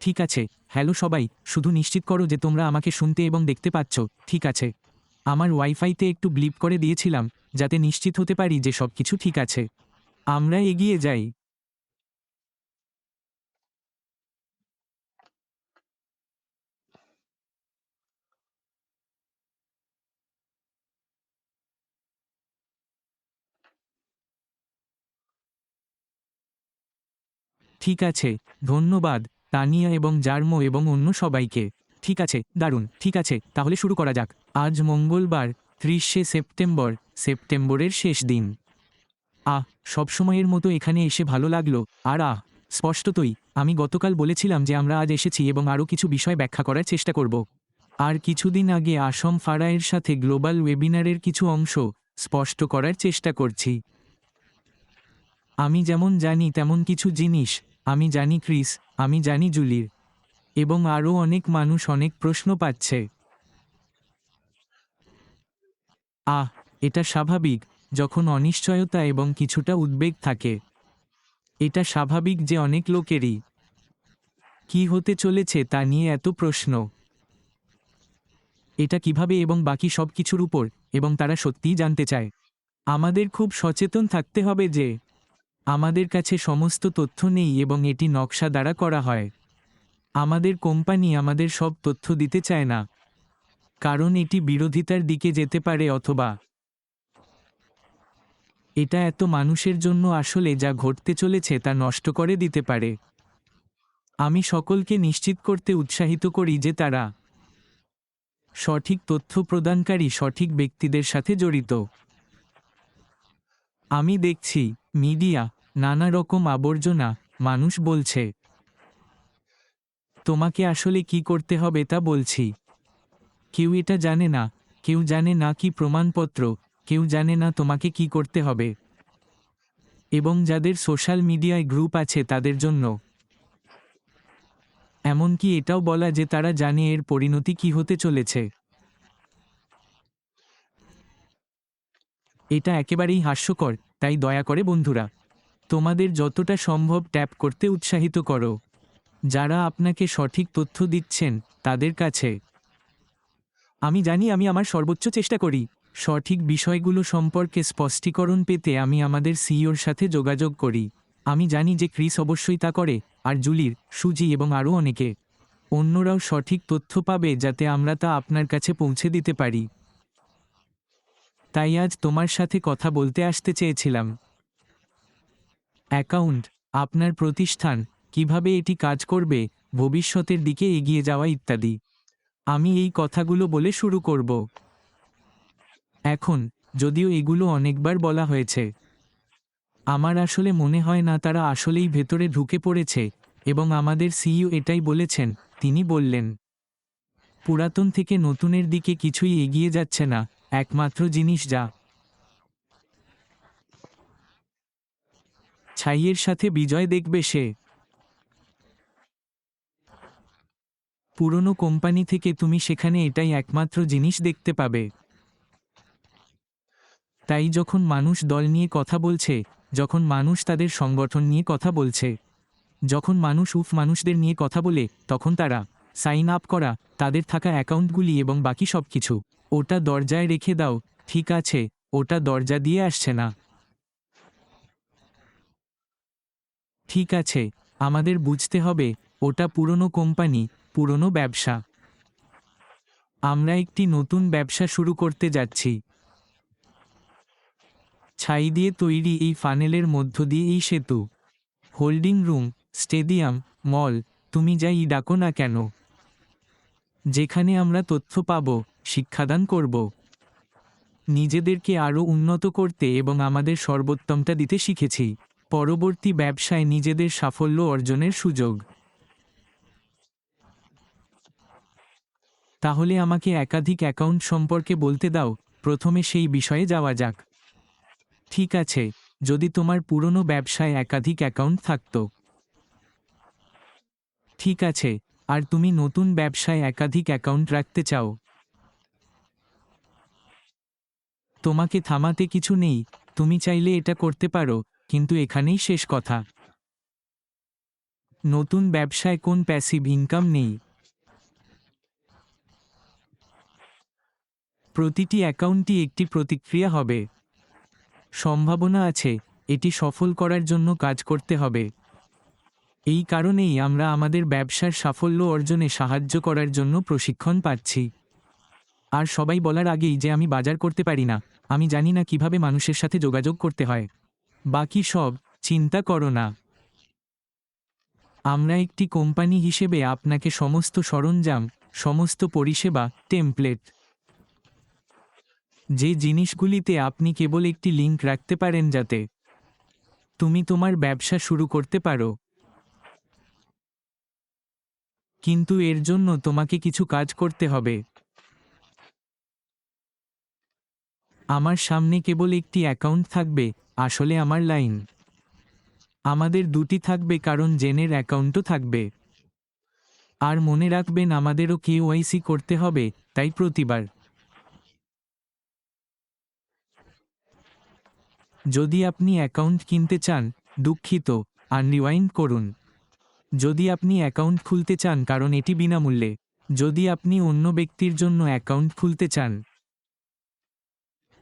ঠিক আছে, হ্যালো সবাই, শুধু নিশ্চিত করো যে তোমরা আমাকে শুনতে এবং দেখতে পাচ্ছ, ঠিক আছে। আমার ওয়াইফাইতে একটু ব্লিপ করে দিয়েছিলাম, যাতে নিশ্চিত হতে পারি যে সব কিছু ঠিক আছে। আমরা এগিয়ে যাই। ঠিক আছে, ধন্যবাদ। তানিয়া এবং জার্মো এবং অন্য সবাইকে। ঠিক আছে, দারুণ, ঠিক আছে, তাহলে শুরু করা যাক। আজ মঙ্গলবার, ত্রিশে সেপ্টেম্বর, সেপ্টেম্বরের শেষ দিন। আহ, সবসময়ের মতো এখানে এসে ভালো লাগল। আর আহ, স্পষ্টতই, আমি গতকাল বলেছিলাম যে আমরা আজ এসেছি এবং আরও কিছু বিষয় ব্যাখ্যা করার চেষ্টা করব। আর কিছুদিন আগে আসম ফারায়ের সাথে গ্লোবাল ওয়েবিনারের কিছু অংশ স্পষ্ট করার চেষ্টা করছি। আমি যেমন জানি তেমন কিছু জিনিস আমি জানি ক্রিস, আমি জানি জুলির। এবং আরও অনেক মানুষ অনেক প্রশ্ন পাচ্ছে। আহ, এটা স্বাভাবিক, যখন অনিশ্চয়তা এবং কিছুটা উদ্বেগ থাকে। এটা স্বাভাবিক যে অনেক লোকেরই। কি হতে চলেছে তা নিয়ে এত প্রশ্ন। এটা কীভাবে এবং বাকি সব কিছুর উপর, এবং তারা সত্যিই জানতে চায়। আমাদের খুব সচেতন থাকতে হবে যে আমাদের কাছে সমস্ত তথ্য নেই এবং এটি নকশা দ্বারা করা হয়। আমাদের কোম্পানি আমাদের সব তথ্য দিতে চায় না। কারণ এটি বিরোধিতার দিকে যেতে পারে অথবা এটা এত মানুষের জন্য আসলে যা ঘটতে চলেছে তা নষ্ট করে দিতে পারে। আমি সকলকে নিশ্চিত করতে উৎসাহিত করি যে তারা সঠিক তথ্য প্রদানকারী সঠিক ব্যক্তিদের সাথে জড়িত। আমি দেখছি, মিডিয়া নানা রকম আবর্জনা, মানুষ বলছে। তোমাকে আসলে কি করতে হবে তা বলছি। কেউ এটা জানে না, কেউ জানে না কি প্রমাণপত্র, কেউ জানে না তোমাকে কি করতে হবে। এবং যাদের সোশ্যাল মিডিয়ায় গ্রুপ আছে তাদের জন্য। এমনকি এটাও বলা যে তারা জানে এর পরিণতি কি হতে চলেছে। এটা একেবারেই হাস্যকর, তাই দয়া করে বন্ধুরা। তোমাদের যতটা সম্ভব ট্যাপ করতে উৎসাহিত করো। যারা আপনাকে সঠিক তথ্য দিচ্ছেন, তাদের কাছে। আমি জানি আমি আমার সর্বোচ্চ চেষ্টা করি। সঠিক বিষয়গুলো সম্পর্কে স্পষ্টীকরণ পেতে আমি আমাদের সিইওর সাথে যোগাযোগ করি। আমি জানি যে ক্রিস অবশ্যই তা করে, আর জুলির, সুজি এবং আরও অনেকে। অন্যরাও সঠিক তথ্য পাবে যাতে আমরা তা আপনার কাছে পৌঁছে দিতে পারি। তাই আজ তোমার সাথে কথা বলতে আসতে চেয়েছিলাম। অ্যাকাউন্ট, আপনার প্রতিষ্ঠান, কীভাবে এটি কাজ করবে, ভবিষ্যতের দিকে এগিয়ে যাওয়া ইত্যাদি। আমি এই কথাগুলো বলে শুরু করব। এখন, যদিও এগুলো অনেকবার বলা হয়েছে। আমার আসলে মনে হয় না তারা আসলেই ভেতরে ঢুকে পড়েছে, এবং আমাদের সিইও এটাই বলেছেন, তিনি বললেন। পুরাতন থেকে নতুনের দিকে কিছুই এগিয়ে যাচ্ছে না, একমাত্র জিনিস যা ছাইয়ের সাথে বিজয় দেখবে সে। পুরনো কোম্পানি থেকে তুমি সেখানে এটাই একমাত্র জিনিস দেখতে পাবে। তাই যখন মানুষ দল নিয়ে কথা বলছে, যখন মানুষ তাদের সংগঠন নিয়ে কথা বলছে, যখন মানুষ উফ মানুষদের নিয়ে কথা বলে, তখন তারা সাইন আপ করা, তাদের থাকা অ্যাকাউন্টগুলি এবং বাকি সব কিছু ওটা দরজায় রেখে দাও, ঠিক আছে, ওটা দরজা দিয়ে আসছে না। ঠিক আছে, আমাদের বুঝতে হবে, ওটা পুরনো কোম্পানি, পুরনো ব্যবসা। আমরা একটি নতুন ব্যবসা শুরু করতে যাচ্ছি। ছাই দিয়ে তৈরি এই ফানেলের মধ্য দিয়ে এই সেতু। হোল্ডিং রুম, স্টেডিয়াম, মল, তুমি যাই ডাকো না কেন? যেখানে আমরা তথ্য পাব, শিক্ষাদান করব। নিজেদেরকে আরও উন্নত করতে এবং আমাদের সর্বোত্তমটা দিতে শিখেছি। পরবর্তী ব্যবসায় নিজেদের সাফল্য অর্জনের সুযোগ। তাহলে আমাকে একাধিক অ্যাকাউন্ট সম্পর্কে বলতে দাও, প্রথমে সেই বিষয়ে যাওয়া যাক। ঠিক আছে, যদি তোমার পুরনো ব্যবসায় একাধিক অ্যাকাউন্ট থাকত। ঠিক আছে, আর তুমি নতুন ব্যবসায় একাধিক অ্যাকাউন্ট রাখতে চাও। তোমাকে থামাতে কিছু নেই, তুমি চাইলে এটা করতে পারো কিন্তু এখানেই শেষ কথা। নতুন ব্যবসায় কোন প্যাসিভ ইনকাম নেই? প্রতিটি অ্যাকাউন্টই একটি প্রতিক্রিয়া হবে। সম্ভাবনা আছে, এটি সফল করার জন্য কাজ করতে হবে। এই কারণেই আমরা আমাদের ব্যবসার সাফল্য অর্জনে সাহায্য করার জন্য প্রশিক্ষণ পাচ্ছি। আর সবাই বলার আগেই যে আমি বাজার করতে পারি না, আমি জানি না কীভাবে মানুষের সাথে যোগাযোগ করতে হয়। বাকি সব চিন্তা করো না। আমরা একটি কোম্পানি হিসেবে আপনাকে সমস্ত সরঞ্জাম, সমস্ত পরিষেবা টেমপ্লেট যে জিনিসগুলিতে আপনি কেবল একটি লিংক রাখতে পারেন যাতে তুমি তোমার ব্যবসা শুরু করতে পারো। কিন্তু এর জন্য তোমাকে কিছু কাজ করতে হবে। আমার সামনে কেবল একটি অ্যাকাউন্ট থাকবে। আসলে আমার লাইন। আমাদের দুটি থাকবে কারণ জেনের অ্যাকাউন্টও থাকবে। আর মনে রাখবেন আমাদেরও কেওয়াইসি করতে হবে, তাই প্রতিবার। যদি আপনি অ্যাকাউন্ট কিনতে চান, দুঃখিত আনরিওয়াইন্ড করুন। যদি আপনি অ্যাকাউন্ট খুলতে চান, কারণ এটি বিনামূল্যে। যদি আপনি অন্য ব্যক্তির জন্য অ্যাকাউন্ট খুলতে চান।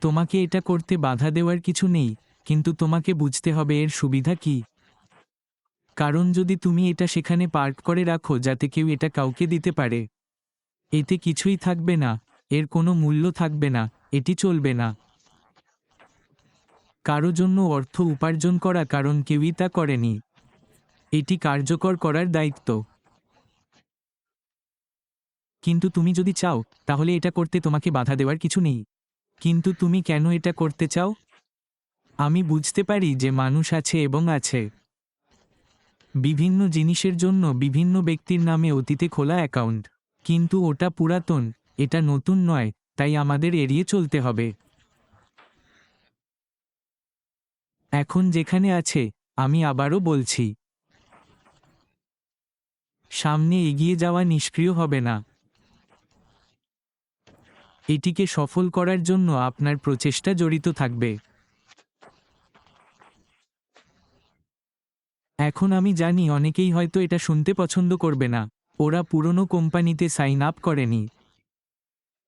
তোমাকে এটা করতে বাধা দেওয়ার কিছু নেই। কিন্তু তোমাকে বুঝতে হবে এর সুবিধা কি। কারণ যদি তুমি এটা সেখানে পার্ক করে রাখো, যাতে কেউ এটা কাউকে দিতে পারে। এতে কিছুই থাকবে না, এর কোনো মূল্য থাকবে না, এটি চলবে না। কারও জন্য অর্থ উপার্জন করা, কারণ কেউই তা করেনি। এটি কার্যকর করার দায়িত্ব। কিন্তু তুমি যদি চাও, তাহলে এটা করতে তোমাকে বাধা দেওয়ার কিছু নেই। কিন্তু তুমি কেন এটা করতে চাও? আমি বুঝতে পারি যে মানুষ আছে এবং আছে। বিভিন্ন জিনিসের জন্য বিভিন্ন ব্যক্তির নামে অতীতে খোলা অ্যাকাউন্ট। কিন্তু ওটা পুরাতন, এটা নতুন নয়, তাই আমাদের এড়িয়ে চলতে হবে। এখন যেখানে আছে, আমি আবারও বলছি। সামনে এগিয়ে যাওয়া নিষ্ক্রিয় হবে না। এটিকে সফল করার জন্য আপনার প্রচেষ্টা জড়িত থাকবে। এখন আমি জানি অনেকেই হয়তো এটা শুনতে পছন্দ করবে না। ওরা পুরনো কোম্পানিতে সাইন আপ করেনি।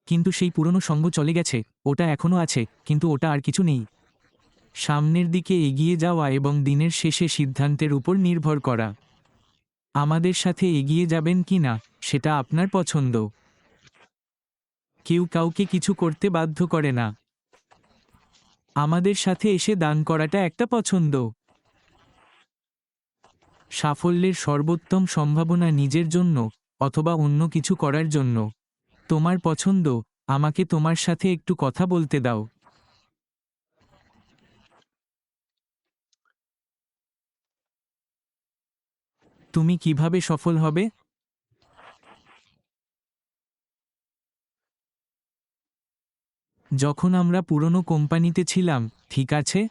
কিন্তু সেই পুরনো সঙ্গ চলে গেছে। ওটা এখনও আছে, কিন্তু ওটা আর কিছু নেই। সামনের দিকে এগিয়ে যাওয়া এবং দিনের শেষে সিদ্ধান্তের উপর নির্ভর করা। আমাদের সাথে এগিয়ে যাবেন কি না, সেটা আপনার পছন্দ। কেউ কাউকে কিছু করতে বাধ্য করে না। আমাদের সাথে এসে দান করাটা একটা পছন্দ। সাফল্যের সর্বোত্তম সম্ভাবনা নিজের জন্য অথবা অন্য কিছু করার জন্য। তোমার পছন্দ, আমাকে তোমার সাথে একটু কথা বলতে দাও। তুমি কীভাবে সফল হবে? যখন আমরা পুরনো কোম্পানিতে ছিলাম, ঠিক আছে?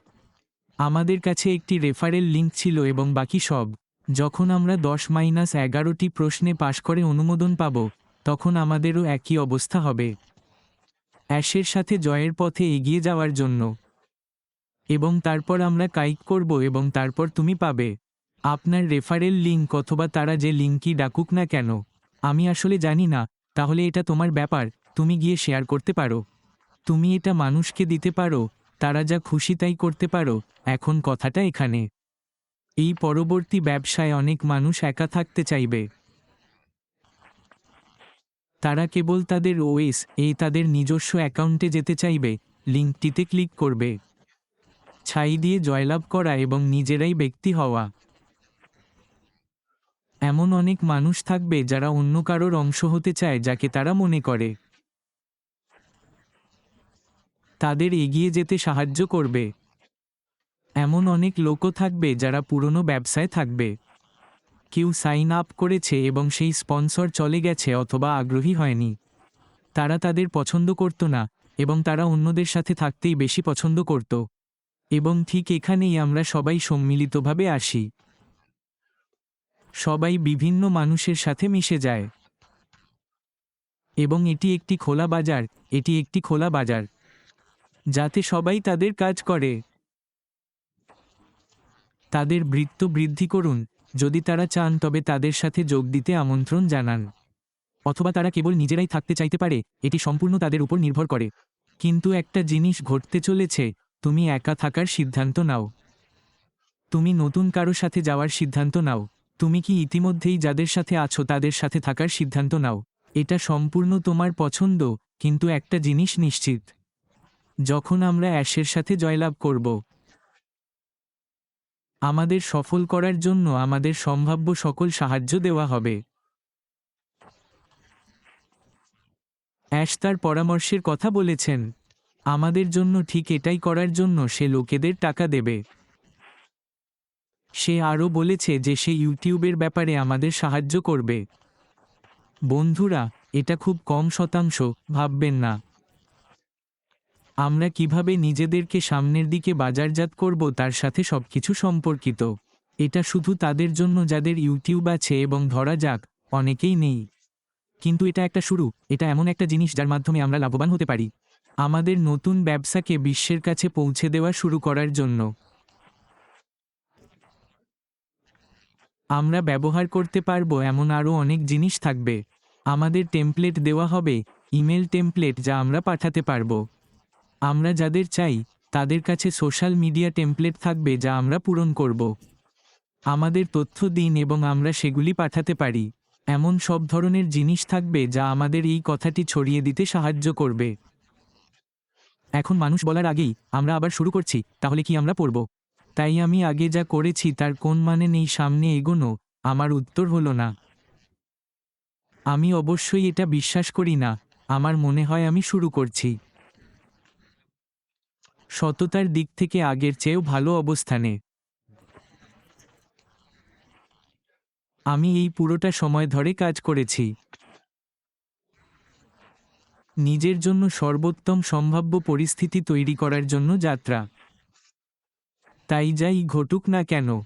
আমাদের কাছে একটি রেফারেল লিঙ্ক ছিল এবং বাকি সব। যখন আমরা দশ মাইনাস এগারোটি প্রশ্নে পাশ করে অনুমোদন পাব, তখন আমাদেরও একই অবস্থা হবে। অ্যাশের সাথে জয়ের পথে এগিয়ে যাওয়ার জন্য। এবং তারপর আমরা কাইক করব এবং তারপর তুমি পাবে। আপনার রেফারেল লিঙ্ক অথবা তারা যে লিঙ্কই ডাকুক না কেন, আমি আসলে জানি না, তাহলে এটা তোমার ব্যাপার, তুমি গিয়ে শেয়ার করতে পারো। তুমি এটা মানুষকে দিতে পারো, তারা যা খুশি তাই করতে পারো, এখন কথাটা এখানে। এই পরবর্তী ব্যবসায় অনেক মানুষ একা থাকতে চাইবে। তারা কেবল তাদের ওএস এই তাদের নিজস্ব অ্যাকাউন্টে যেতে চাইবে, লিঙ্কটিতে ক্লিক করবে। ছাই দিয়ে জয়লাভ করা এবং নিজেরাই ব্যক্তি হওয়া। এমন অনেক মানুষ থাকবে যারা অন্য কারোর অংশ হতে চায় যাকে তারা মনে করে। তাদের এগিয়ে যেতে সাহায্য করবে। এমন অনেক লোকও থাকবে যারা পুরনো ব্যবসায় থাকবে। কেউ সাইন আপ করেছে এবং সেই স্পন্সর চলে গেছে অথবা আগ্রহী হয়নি। তারা তাদের পছন্দ করত না এবং তারা অন্যদের সাথে থাকতেই বেশি পছন্দ করত। এবং ঠিক এখানেই আমরা সবাই সম্মিলিতভাবে আসি। সবাই বিভিন্ন মানুষের সাথে মিশে যায়। এবং এটি একটি খোলা বাজার, এটি একটি খোলা বাজার। যাতে সবাই তাদের কাজ করে। তাদের বৃত্ত বৃদ্ধি করুন। যদি তারা চান, তবে তাদের সাথে যোগ দিতে আমন্ত্রণ জানান। অথবা তারা কেবল নিজেরাই থাকতে চাইতে পারে, এটি সম্পূর্ণ তাদের উপর নির্ভর করে। কিন্তু একটা জিনিস ঘটতে চলেছে, তুমি একা থাকার সিদ্ধান্ত নাও। তুমি নতুন কারও সাথে যাওয়ার সিদ্ধান্ত নাও। তুমি কি ইতিমধ্যেই যাদের সাথে আছো, তাদের সাথে থাকার সিদ্ধান্ত নাও। এটা সম্পূর্ণ তোমার পছন্দ, কিন্তু একটা জিনিস নিশ্চিত। যখন আমরা অ্যাশের সাথে জয়লাভ করব আমাদের সফল করার জন্য আমাদের সম্ভাব্য সকল সাহায্য দেওয়া হবে। অ্যাশ তার পরামর্শের কথা বলেছেন, আমাদের জন্য ঠিক এটাই করার জন্য সে লোকেদের টাকা দেবে। সে আরও বলেছে যে সে ইউটিউবের ব্যাপারে আমাদের সাহায্য করবে। বন্ধুরা, এটা খুব কম শতাংশ, ভাববেন না। আমরা কীভাবে নিজেদেরকে সামনের দিকে বাজারজাত করব তার সাথে সবকিছু সম্পর্কিত। এটা শুধু তাদের জন্য যাদের ইউটিউব আছে এবং ধরা যাক, অনেকেই নেই। কিন্তু এটা একটা শুরু, এটা এমন একটা জিনিস যার মাধ্যমে আমরা লাভবান হতে পারি। আমাদের নতুন ব্যবসাকে বিশ্বের কাছে পৌঁছে দেওয়া শুরু করার জন্য। আমরা ব্যবহার করতে পারব এমন আরও অনেক জিনিস থাকবে। আমাদের টেমপ্লেট দেওয়া হবে, ইমেল টেমপ্লেট যা আমরা পাঠাতে পারব। আমরা যাদের চাই, তাদের কাছে সোশ্যাল মিডিয়া টেমপ্লেট থাকবে যা আমরা পূরণ করব। আমাদের তথ্য দিন এবং আমরা সেগুলি পাঠাতে পারি। এমন সব ধরনের জিনিস থাকবে যা আমাদের এই কথাটি ছড়িয়ে দিতে সাহায্য করবে। এখন মানুষ বলার আগেই, আমরা আবার শুরু করছি, তাহলে কি আমরা পড়ব? তাই আমি আগে যা করেছি তার কোন মানে নেই সামনে এগোনো, আমার উত্তর হলো না। আমি অবশ্যই এটা বিশ্বাস করি না, আমার মনে হয় আমি শুরু করছি। সততার দিক থেকে আগের চেয়েও ভালো অবস্থানে। আমি এই পুরোটা সময় ধরে কাজ করেছি। নিজের জন্য সর্বোত্তম সম্ভাব্য পরিস্থিতি তৈরি করার জন্য যাত্রা। তাই যাই ঘটুক না কেন,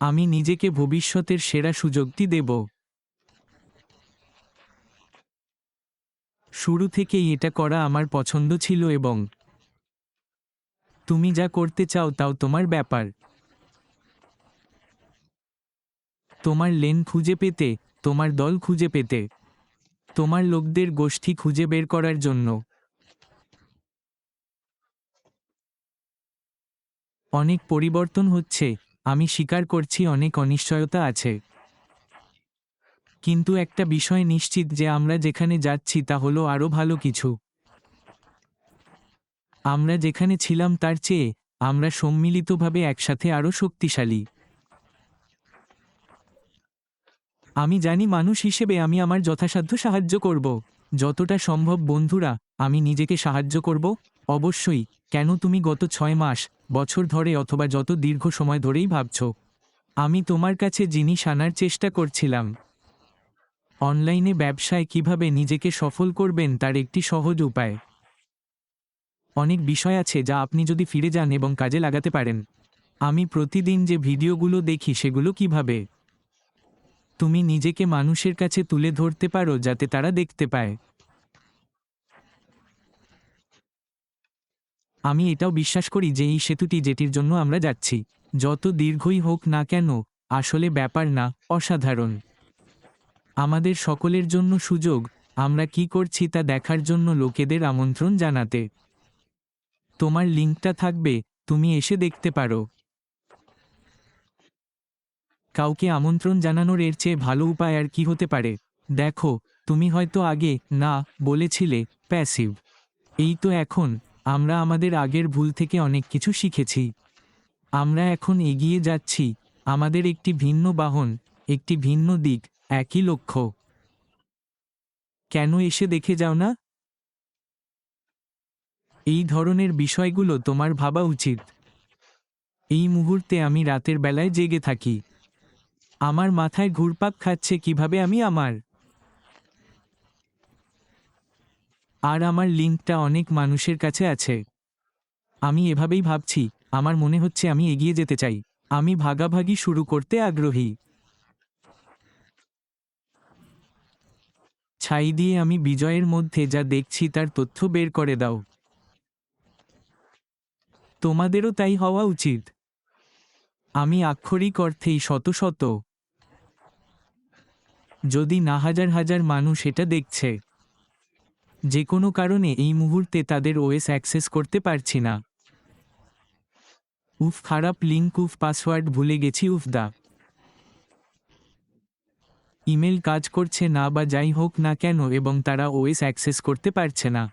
আমি নিজেকে ভবিষ্যতের সেরা সুযোগটি দেব। শুরু থেকেই এটা করা আমার পছন্দ ছিল এবং তুমি যা করতে চাও তাও তোমার ব্যাপার। তোমার লেন খুঁজে পেতে, তোমার দল খুঁজে পেতে, তোমার লোকদের গোষ্ঠী খুঁজে বের করার জন্য। অনেক পরিবর্তন হচ্ছে, আমি স্বীকার করছি অনেক অনিশ্চয়তা আছে। কিন্তু একটা বিষয় নিশ্চিত যে আমরা যেখানে যাচ্ছি তা হলো আরও ভালো কিছু। আমরা যেখানে ছিলাম তার চেয়ে আমরা সম্মিলিতভাবে একসাথে আরও শক্তিশালী। আমি জানি মানুষ হিসেবে আমি আমার যথাসাধ্য সাহায্য করব। যতটা সম্ভব বন্ধুরা, আমি নিজেকে সাহায্য করব? অবশ্যই। কেন তুমি গত ছয় মাস, বছর ধরে অথবা যত দীর্ঘ সময় ধরেই ভাবছ, আমি তোমার কাছে জিনিস আনার চেষ্টা করছিলাম। অনলাইনে ব্যবসায় কীভাবে নিজেকে সফল করবেন তার একটি সহজ উপায়। অনেক বিষয় আছে যা আপনি যদি ফিরে যান এবং কাজে লাগাতে পারেন। আমি প্রতিদিন যে ভিডিওগুলো দেখি সেগুলো কীভাবে? তুমি নিজেকে মানুষের কাছে তুলে ধরতে পারো যাতে তারা দেখতে পায়। আমি এটাও বিশ্বাস করি যে এই সেতুটি যেটির জন্য আমরা যাচ্ছি। যত দীর্ঘই হোক না কেন, আসলে ব্যাপার না, অসাধারণ। আমাদের সকলের জন্য সুযোগ। আমরা কি করছি তা দেখার জন্য লোকেদের আমন্ত্রণ জানাতে। তোমার লিঙ্কটা থাকবে, তুমি এসে দেখতে পারো। কাউকে আমন্ত্রণ জানানোর এর চেয়ে ভালো উপায় আর কি হতে পারে? দেখো, তুমি হয়তো আগে, না, বলেছিলে প্যাসিভ এই তো এখন, আমরা আমাদের আগের ভুল থেকে অনেক কিছু শিখেছি। আমরা এখন এগিয়ে যাচ্ছি, আমাদের একটি ভিন্ন বাহন, একটি ভিন্ন দিক, একই লক্ষ্য। কেন এসে দেখে যাও না? এই ধরনের বিষয়গুলো তোমার ভাবা উচিত। এই মুহূর্তে আমি রাতের বেলায় জেগে থাকি। আমার মাথায় ঘুরপাক খাচ্ছে কীভাবে আমি আমার? আর আমার লিঙ্কটা অনেক মানুষের কাছে আছে। আমি এভাবেই ভাবছি, আমার মনে হচ্ছে আমি এগিয়ে যেতে চাই। আমি ভাগাভাগি শুরু করতে আগ্রহী। ছাই দিয়ে আমি বিজয়ের মধ্যে যা দেখছি তার তথ্য বের করে দাও। তোমাদেরও তাই হওয়া উচিত। আমি আক্ষরিক অর্থেই শত শত। যদি না হাজার হাজার মানুষ এটা দেখছে, যে কোনো কারণে এই মুহূর্তে তাদের ওএস অ্যাক্সেস করতে পারছি না। উফ, খারাপ লিঙ্ক, উফ, পাসওয়ার্ড ভুলে গেছি, উফ, দা। ইমেল কাজ করছে না বা যাই হোক না কেন এবং তারা ওএস অ্যাক্সেস করতে পারছে না।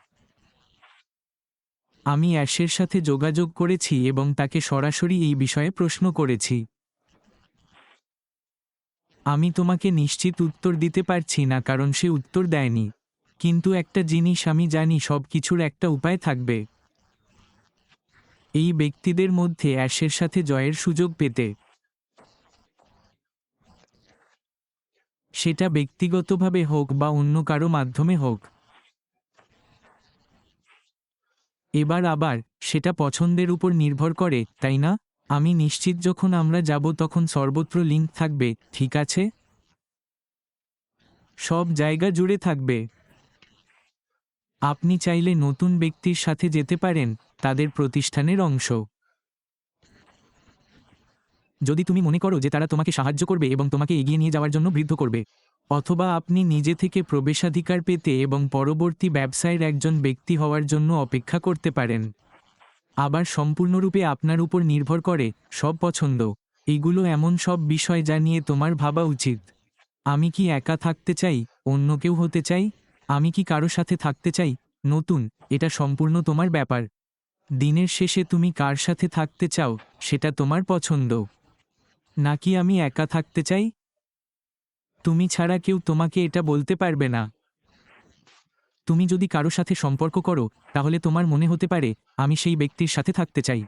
আমি অ্যাশের সাথে যোগাযোগ করেছি এবং তাকে সরাসরি এই বিষয়ে প্রশ্ন করেছি। আমি তোমাকে নিশ্চিত উত্তর দিতে পারছি না কারণ সে উত্তর দেয়নি। কিন্তু একটা জিনিস আমি জানি সব কিছুর একটা উপায় থাকবে। এই ব্যক্তিদের মধ্যে অ্যাশের সাথে জয়ের সুযোগ পেতে। সেটা ব্যক্তিগতভাবে হোক বা অন্য কারও মাধ্যমে হোক। এবার আবার সেটা পছন্দের উপর নির্ভর করে, তাই না? আমি নিশ্চিত যখন আমরা যাব তখন সর্বত্র লিঙ্ক থাকবে, ঠিক আছে? সব জায়গা জুড়ে থাকবে। আপনি চাইলে নতুন ব্যক্তির সাথে যেতে পারেন, তাদের প্রতিষ্ঠানের অংশ। যদি তুমি মনে করো যে তারা তোমাকে সাহায্য করবে এবং তোমাকে এগিয়ে নিয়ে যাওয়ার জন্য বৃদ্ধ করবে। অথবা আপনি নিজে থেকে প্রবেশাধিকার পেতে এবং পরবর্তী ব্যবসায়ের একজন ব্যক্তি হওয়ার জন্য অপেক্ষা করতে পারেন। আবার সম্পূর্ণরূপে আপনার উপর নির্ভর করে সব পছন্দ। এগুলো এমন সব বিষয় যা নিয়ে তোমার ভাবা উচিত। আমি কি একা থাকতে চাই? অন্য কেউ হতে চাই? আমি কি কারও সাথে থাকতে চাই? নতুন, এটা সম্পূর্ণ তোমার ব্যাপার। দিনের শেষে তুমি কার সাথে থাকতে চাও? সেটা তোমার পছন্দ। নাকি আমি একা থাকতে চাই? তুমি ছাড়া কেউ তোমাকে এটা বলতে পারবে না। তুমি যদি কারও সাথে সম্পর্ক করো, তাহলে তোমার মনে হতে পারে, আমি সেই ব্যক্তির সাথে থাকতে চাই।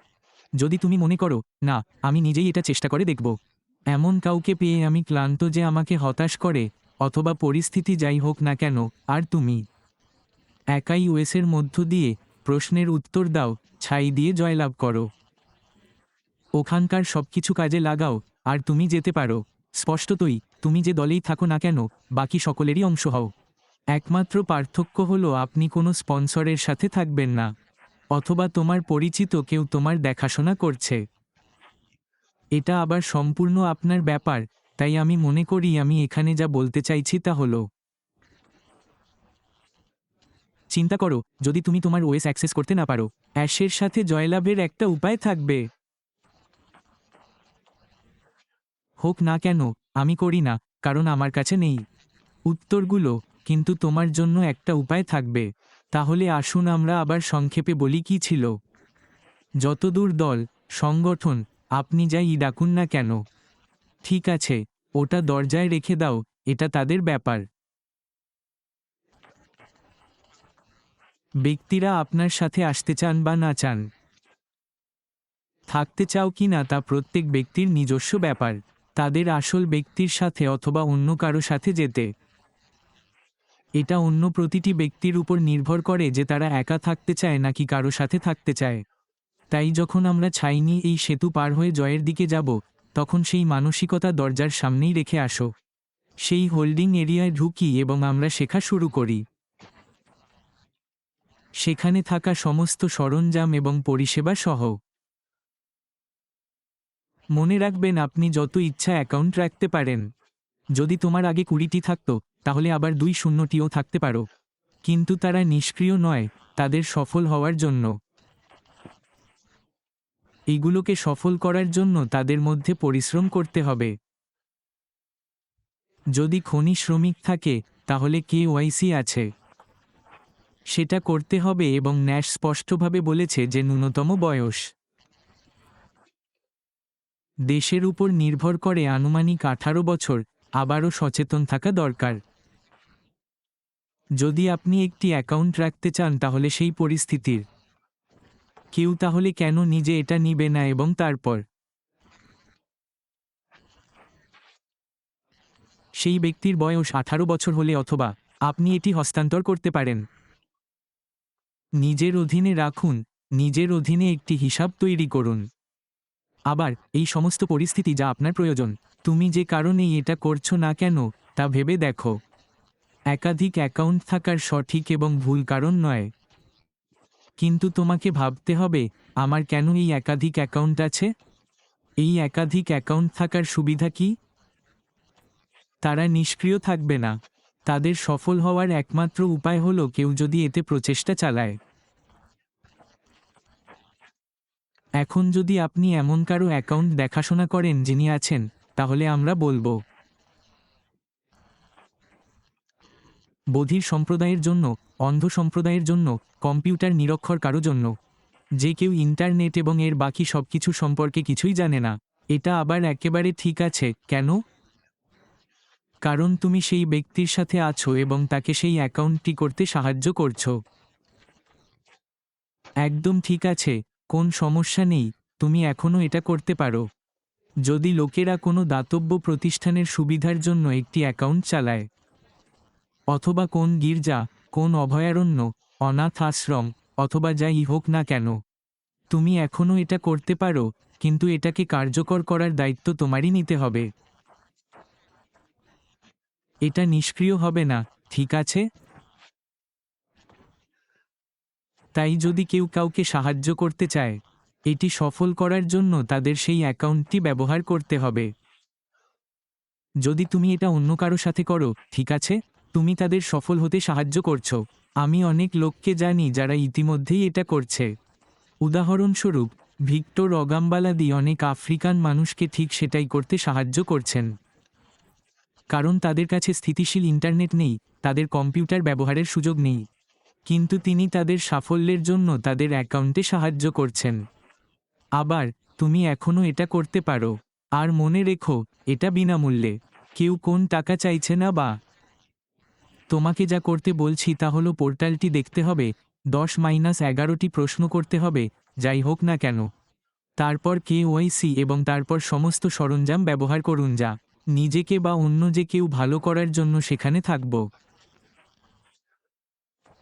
যদি তুমি মনে করো, না, আমি নিজেই এটা চেষ্টা করে দেখব। এমন কাউকে পেয়ে আমি ক্লান্ত যে আমাকে হতাশ করে, অথবা পরিস্থিতি যাই হোক না কেন, আর তুমি? একাই ওয়েসের মধ্য দিয়ে প্রশ্নের উত্তর দাও, ছাই দিয়ে জয়লাভ করো। ওখানকার সবকিছু কাজে লাগাও, আর তুমি যেতে পারো। স্পষ্টতই তুমি যে দলেই থাকো না কেন, বাকি সকলেরই অংশ হও। একমাত্র পার্থক্য হলো আপনি কোনো স্পন্সরের সাথে থাকবেন না, অথবা তোমার পরিচিত কেউ তোমার দেখাশোনা করছে। এটা আবার সম্পূর্ণ আপনার ব্যাপার, তাই আমি মনে করি আমি এখানে যা বলতে চাইছি তা হলো। চিন্তা করো, যদি তুমি তোমার ওয়েস অ্যাক্সেস করতে না পারো, অ্যাশের সাথে জয়লাভের একটা উপায় থাকবে। হোক না কেন আমি করি না, কারণ আমার কাছে নেই। উত্তরগুলো, কিন্তু তোমার জন্য একটা উপায় থাকবে। তাহলে আসুন আমরা আবার সংক্ষেপে বলি কি ছিল। যতদূর দল, সংগঠন, আপনি যাই ডাকুন না কেন। ঠিক আছে, ওটা দরজায় রেখে দাও, এটা তাদের ব্যাপার। ব্যক্তিরা আপনার সাথে আসতে চান বা না চান। থাকতে চাও কি না তা প্রত্যেক ব্যক্তির নিজস্ব ব্যাপার। তাদের আসল ব্যক্তির সাথে অথবা অন্য কারও সাথে যেতে। এটা অন্য প্রতিটি ব্যক্তির উপর নির্ভর করে যে তারা একা থাকতে চায় নাকি কারও সাথে থাকতে চায়। তাই যখন আমরা ছাইনি এই সেতু পার হয়ে জয়ের দিকে যাব, তখন সেই মানসিকতা দরজার সামনেই রেখে আসো। সেই হোল্ডিং এরিয়ায় ঢুকি এবং আমরা শেখা শুরু করি। সেখানে থাকা সমস্ত সরঞ্জাম এবং পরিষেবা সহ। মনে রাখবেন, আপনি যত ইচ্ছা অ্যাকাউন্ট রাখতে পারেন। যদি তোমার আগে কুড়িটি থাকতো, তাহলে আবার দুই শূন্যটিও থাকতে পারো। কিন্তু তারা নিষ্ক্রিয় নয়, তাদের সফল হওয়ার জন্য। এগুলোকে সফল করার জন্য তাদের মধ্যে পরিশ্রম করতে হবে। যদি খনি শ্রমিক থাকে, তাহলে কে ওয়াইসি আছে। সেটা করতে হবে এবং ন্যাশ স্পষ্টভাবে বলেছে যে ন্যূনতম বয়স। দেশের উপর নির্ভর করে আনুমানিক আঠারো বছর আবারও সচেতন থাকা দরকার। যদি আপনি একটি অ্যাকাউন্ট রাখতে চান, তাহলে সেই পরিস্থিতির। কেউ তাহলে কেন নিজে এটা নিবে না এবং তারপর? সেই ব্যক্তির বয়স আঠারো বছর হলে অথবা আপনি এটি হস্তান্তর করতে পারেন। নিজের অধীনে রাখুন, নিজের অধীনে একটি হিসাব তৈরি করুন। আবার এই সমস্ত পরিস্থিতি যা আপনার প্রয়োজন। তুমি যে কারণেই এটা করছ না কেন, তা ভেবে দেখো। একাধিক অ্যাকাউন্ট থাকার সঠিক এবং ভুল কারণ নয়। কিন্তু তোমাকে ভাবতে হবে, আমার কেন এই একাধিক অ্যাকাউন্ট আছে? এই একাধিক অ্যাকাউন্ট থাকার সুবিধা কি? তারা নিষ্ক্রিয় থাকবে না। তাদের সফল হওয়ার একমাত্র উপায় হলো কেউ যদি এতে প্রচেষ্টা চালায়। এখন যদি আপনি এমন কারও অ্যাকাউন্ট দেখাশোনা করেন যিনি আছেন, তাহলে আমরা বলব। বধির সম্প্রদায়ের জন্য, অন্ধ সম্প্রদায়ের জন্য, কম্পিউটার নিরক্ষর কারও জন্য। যে কেউ ইন্টারনেট এবং এর বাকি সব কিছু সম্পর্কে কিছুই জানে না। এটা আবার একেবারে ঠিক আছে, কেন? কারণ তুমি সেই ব্যক্তির সাথে আছো এবং তাকে সেই অ্যাকাউন্টটি করতে সাহায্য করছ। একদম ঠিক আছে কোন সমস্যা নেই, তুমি এখনও এটা করতে পারো। যদি লোকেরা কোনো দাতব্য প্রতিষ্ঠানের সুবিধার জন্য একটি অ্যাকাউন্ট চালায়, অথবা কোন গির্জা, কোন অভয়ারণ্য, অনাথ আশ্রম, অথবা যাই হোক না কেন, তুমি এখনও এটা করতে পারো, কিন্তু এটাকে কার্যকর করার দায়িত্ব তোমারই নিতে হবে। এটা নিষ্ক্রিয় হবে না, ঠিক আছে? তাই যদি কেউ কাউকে সাহায্য করতে চায়, এটি সফল করার জন্য তাদের সেই অ্যাকাউন্টটি ব্যবহার করতে হবে। যদি তুমি এটা অন্য কারও সাথে করো, ঠিক আছে, তুমি তাদের সফল হতে সাহায্য করছ। আমি অনেক লোককে জানি যারা ইতিমধ্যেই এটা করছে। উদাহরণস্বরূপ, ভিক্টর অগাম্বালাদি অনেক আফ্রিকান মানুষকে ঠিক সেটাই করতে সাহায্য করছেন। কারণ তাদের কাছে স্থিতিশীল ইন্টারনেট নেই, তাদের কম্পিউটার ব্যবহারের সুযোগ নেই। কিন্তু তিনি তাদের সাফল্যের জন্য তাদের অ্যাকাউন্টে সাহায্য করছেন। আবার, তুমি এখনও এটা করতে পারো। আর মনে রেখো, এটা বিনামূল্যে। কেউ কোন টাকা চাইছে না বা তোমাকে যা করতে বলছি তা হলো পোর্টালটি দেখতে হবে, দশ মাইনাস এগারোটি প্রশ্ন করতে হবে, যাই হোক না কেন। তারপর কে ওয়াইসি এবং তারপর সমস্ত সরঞ্জাম ব্যবহার করুন যা নিজেকে বা অন্য যে কেউ ভালো করার জন্য সেখানে থাকব।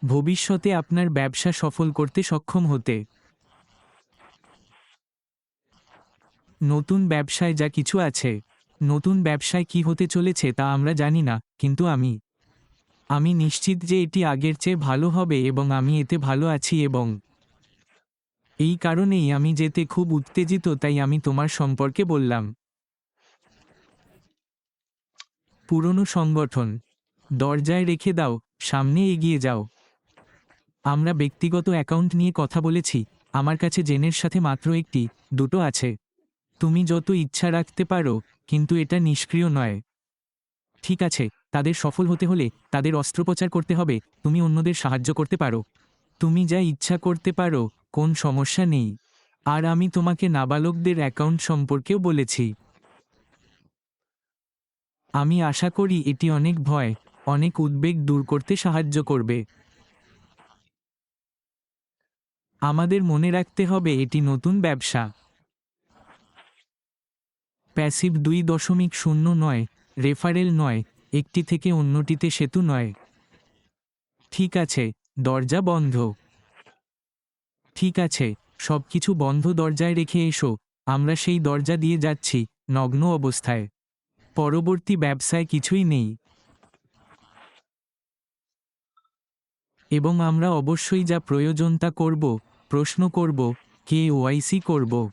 ভবিষ্যতে আপনার ব্যবসা সফল করতে সক্ষম হতে। নতুন ব্যবসায় যা কিছু আছে। নতুন ব্যবসায় কি হতে চলেছে তা আমরা জানি না, কিন্তু আমি। আমি নিশ্চিত যে এটি আগের চেয়ে ভালো হবে এবং আমি এতে ভালো আছি এবং এই কারণেই আমি যেতে খুব উত্তেজিত, তাই আমি তোমার সম্পর্কে বললাম। পুরনো সংগঠন, দরজায় রেখে দাও, সামনে এগিয়ে যাও। আমরা ব্যক্তিগত অ্যাকাউন্ট নিয়ে কথা বলেছি, আমার কাছে জেনের সাথে মাত্র একটি, দুটো আছে। তুমি যত ইচ্ছা রাখতে পারো, কিন্তু এটা নিষ্ক্রিয় নয়। ঠিক আছে, তাদের সফল হতে হলে তাদের অস্ত্রোপচার করতে হবে, তুমি অন্যদের সাহায্য করতে পারো। তুমি যা ইচ্ছা করতে পারো, কোন সমস্যা নেই। আর আমি তোমাকে নাবালকদের অ্যাকাউন্ট সম্পর্কেও বলেছি। আমি আশা করি এটি অনেক ভয়, অনেক উদ্বেগ দূর করতে সাহায্য করবে। আমাদের মনে রাখতে হবে এটি নতুন ব্যবসা। প্যাসিভ দুই দশমিক শূন্য নয়, রেফারেল নয়, একটি থেকে অন্যটিতে সেতু নয়। ঠিক আছে, দরজা বন্ধ। ঠিক আছে সব কিছু বন্ধ দরজায় রেখে এসো, আমরা সেই দরজা দিয়ে যাচ্ছি, নগ্ন অবস্থায়। পরবর্তী ব্যবসায় কিছুই নেই। এবং আমরা অবশ্যই যা প্রয়োজন তা করব। প্রশ্ন করব, কে ওয়াইসি করব?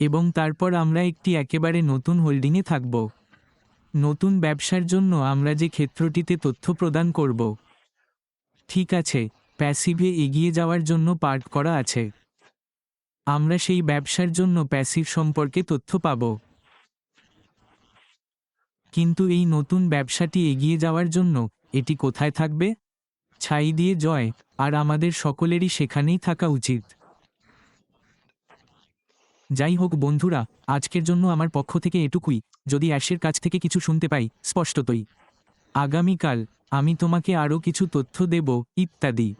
এবং তারপর আমরা একটি একেবারে নতুন হোল্ডিংয়ে থাকব। নতুন ব্যবসার জন্য আমরা যে ক্ষেত্রটিতে তথ্য প্রদান করব। ঠিক আছে, প্যাসিভে এগিয়ে যাওয়ার জন্য পার্ট করা আছে। আমরা সেই ব্যবসার জন্য প্যাসিভ সম্পর্কে তথ্য পাব। কিন্তু এই নতুন ব্যবসাটি এগিয়ে যাওয়ার জন্য এটি কোথায় থাকবে? ছাই দিয়ে জয়, আর আমাদের সকলেরই সেখানেই থাকা উচিত। যাই হোক বন্ধুরা, আজকের জন্য আমার পক্ষ থেকে এটুকুই। যদি অ্যাশের কাছ থেকে কিছু শুনতে পাই, স্পষ্টতই। আগামীকাল আমি তোমাকে আরও কিছু তথ্য দেব, ইত্যাদি।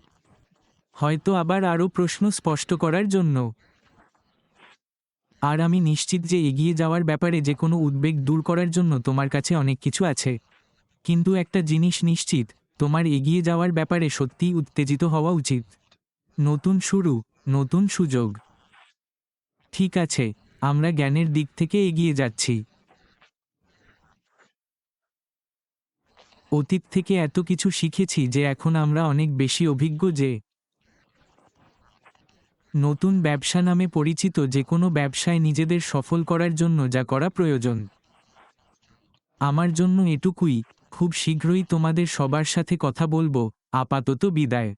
হয়তো আবার আরও প্রশ্ন স্পষ্ট করার জন্য। আর আমি নিশ্চিত যে এগিয়ে যাওয়ার ব্যাপারে যে কোনো উদ্বেগ দূর করার জন্য তোমার কাছে অনেক কিছু আছে। কিন্তু একটা জিনিস নিশ্চিত তোমার এগিয়ে যাওয়ার ব্যাপারে সত্যিই উত্তেজিত হওয়া উচিত। নতুন শুরু, নতুন সুযোগ। ঠিক আছে, আমরা জ্ঞানের দিক থেকে এগিয়ে যাচ্ছি। অতীত থেকে এত কিছু শিখেছি যে এখন আমরা অনেক বেশি অভিজ্ঞ যে নতুন ব্যবসা নামে পরিচিত যে কোনো ব্যবসায় নিজেদের সফল করার জন্য যা করা প্রয়োজন। আমার জন্য এটুকুই। খুব শীঘ্রই তোমাদের সবার সাথে কথা বলব। আপাতত বিদায়।